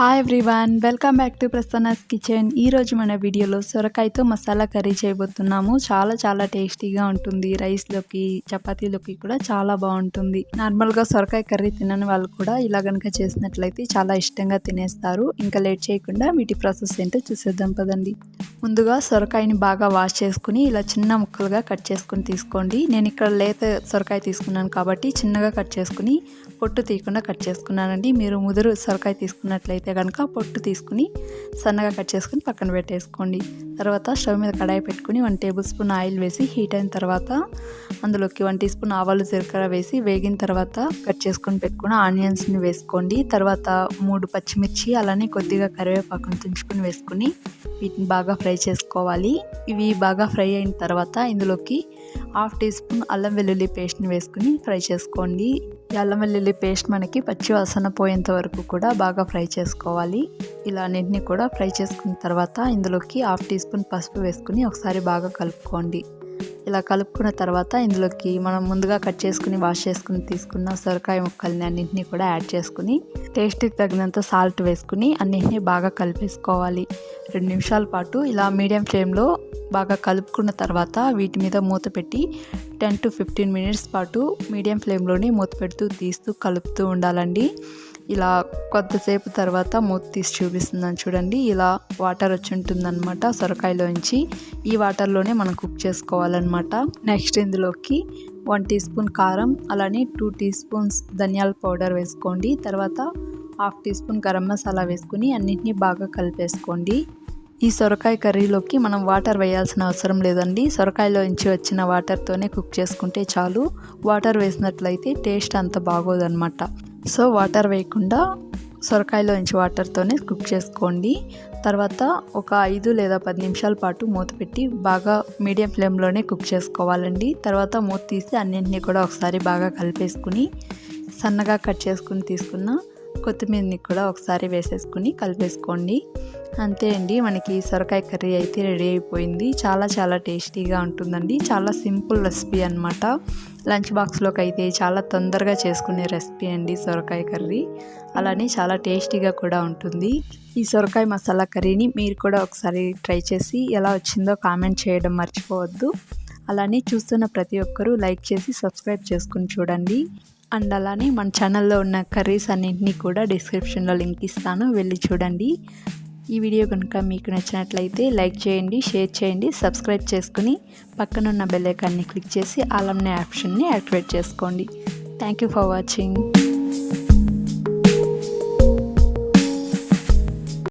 Hi everyone welcome back to Prasanna's kitchen ఈరోజు మన వీడియోలో సొరకాయతో మసాలా కర్రీ చేయబోతున్నాము. చాలా చాలా టేస్టీగా ఉంటుంది. రైస్లోకి చపాతీలోకి కూడా చాలా బాగుంటుంది. నార్మల్గా సొరకాయ కర్రీ తినని వాళ్ళు కూడా ఇలా కనుక చేసినట్లయితే చాలా ఇష్టంగా తినేస్తారు. ఇంకా లేట్ చేయకుండా వీటి ప్రాసెస్ ఏంటో చూసేద్దాం పదండి. ముందుగా సొరకాయని బాగా వాష్ చేసుకుని ఇలా చిన్న ముక్కలుగా కట్ చేసుకుని తీసుకోండి. నేను ఇక్కడ లేత సొరకాయ తీసుకున్నాను కాబట్టి చిన్నగా కట్ చేసుకుని పొట్టు తీయకుండా కట్ చేసుకున్నానండి. మీరు ముదురు సొరకాయ తీసుకున్నట్లయితే కనుక పొట్టు తీసుకుని సన్నగా కట్ చేసుకుని పక్కన పెట్టేసుకోండి. తర్వాత స్టవ్ మీద కడాయి పెట్టుకుని వన్ టేబుల్ స్పూన్ ఆయిల్ వేసి హీట్ అయిన తర్వాత అందులోకి వన్ టీ స్పూన్ ఆవాలు జీలకర్ర వేసి వేగిన తర్వాత కట్ చేసుకొని పెట్టుకుని ఆనియన్స్ని వేసుకోండి. తర్వాత మూడు పచ్చిమిర్చి అలానే కొద్దిగా కరివేపాకును తుంచుకొని వేసుకుని వీటిని బాగా ఫ్రై ఫ్రై చేసుకోవాలి. ఇవి బాగా ఫ్రై అయిన తర్వాత ఇందులోకి హాఫ్ టీ స్పూన్ అల్లం వెల్లుల్లి పేస్ట్ని వేసుకుని ఫ్రై చేసుకోండి. ఈ అల్లం వెల్లుల్లి పేస్ట్ మనకి పచ్చి వాసన పోయేంత వరకు కూడా బాగా ఫ్రై చేసుకోవాలి. ఇలా అన్నింటినీ కూడా ఫ్రై చేసుకున్న తర్వాత ఇందులోకి హాఫ్ టీ స్పూన్ పసుపు వేసుకుని ఒకసారి బాగా కలుపుకోండి. ఇలా కలుపుకున్న తర్వాత ఇందులోకి మనం ముందుగా కట్ చేసుకుని వాష్ చేసుకుని తీసుకున్న సొరకాయ ముక్కల్ని అన్నింటినీ కూడా యాడ్ చేసుకుని టేస్ట్కి తగినంత సాల్ట్ వేసుకుని అన్నింటినీ బాగా కలిపేసుకోవాలి. రెండు నిమిషాల పాటు ఇలా మీడియం ఫ్లేమ్లో బాగా కలుపుకున్న తర్వాత వీటి మీద మూత పెట్టి టెన్ టు ఫిఫ్టీన్ మినిట్స్ పాటు మీడియం ఫ్లేమ్లోనే మూత పెడుతూ తీస్తూ కలుపుతూ ఉండాలండి. ఇలా కొద్దిసేపు తర్వాత మూత తీసి చూపిస్తుందని చూడండి. ఇలా వాటర్ వచ్చి ఉంటుందన్నమాట సొరకాయలోంచి. ఈ వాటర్లోనే మనం కుక్ చేసుకోవాలన్నమాట. నెక్స్ట్ ఇందులోకి వన్ టీ స్పూన్ కారం అలానే టూ టీ స్పూన్స్ ధనియాల పౌడర్ వేసుకోండి. తర్వాత half teaspoon garam masala వేసుకుని అన్నింటినీ బాగా కలిపేసుకోండి. ఈ సొరకాయ కర్రీలోకి మనం వాటర్ వేయాల్సిన అవసరం లేదండి. సొరకాయలో నుంచి వచ్చిన వాటర్తోనే కుక్ చేసుకుంటే చాలు. వాటర్ వేసినట్లయితే టేస్ట్ అంత బాగోదన్నమాట. సో వాటర్ వేయకుండా సొరకాయలో నుంచి వాటర్తోనే కుక్ చేసుకోండి. తర్వాత ఒక ఐదు లేదా పది నిమిషాల పాటు మూత పెట్టి బాగా మీడియం ఫ్లేమ్లోనే కుక్ చేసుకోవాలండి. తర్వాత మూత తీసి అన్నింటినీ కూడా ఒకసారి బాగా కలిపేసుకుని సన్నగా కట్ చేసుకుని తీసుకున్న కొత్తిమీరని కూడా ఒకసారి వేసేసుకుని కలిపేసుకోండి. అంతే అండి మనకి సొరకాయ కర్రీ అయితే రెడీ అయిపోయింది. చాలా చాలా టేస్టీగా ఉంటుందండి. చాలా సింపుల్ రెసిపీ అనమాట లంచ్ బాక్స్లోకి అయితే చాలా తొందరగా చేసుకునే రెసిపీ అండి సొరకాయ కర్రీ. అలానే చాలా టేస్టీగా కూడా ఉంటుంది. ఈ సొరకాయ మసాలా కర్రీని మీరు కూడా ఒకసారి ట్రై చేసి ఎలా వచ్చిందో కామెంట్ చేయడం మర్చిపోవద్దు. అలానే చూస్తున్న ప్రతి ఒక్కరూ లైక్ చేసి సబ్స్క్రైబ్ చేసుకుని చూడండి. అండ్ అలానే మన ఛానల్లో ఉన్న కర్రీస్ అన్నింటినీ కూడా డిస్క్రిప్షన్లో లింక్ ఇస్తాను. వెళ్ళి చూడండి. ఈ వీడియో కనుక మీకు నచ్చినట్లయితే లైక్ చేయండి షేర్ చేయండి సబ్స్క్రైబ్ చేసుకుని పక్కనున్న బెల్లైకాన్ని క్లిక్ చేసి ఆలమ్నే ఆప్షన్ని యాక్టివేట్ చేసుకోండి. Thank you for watching.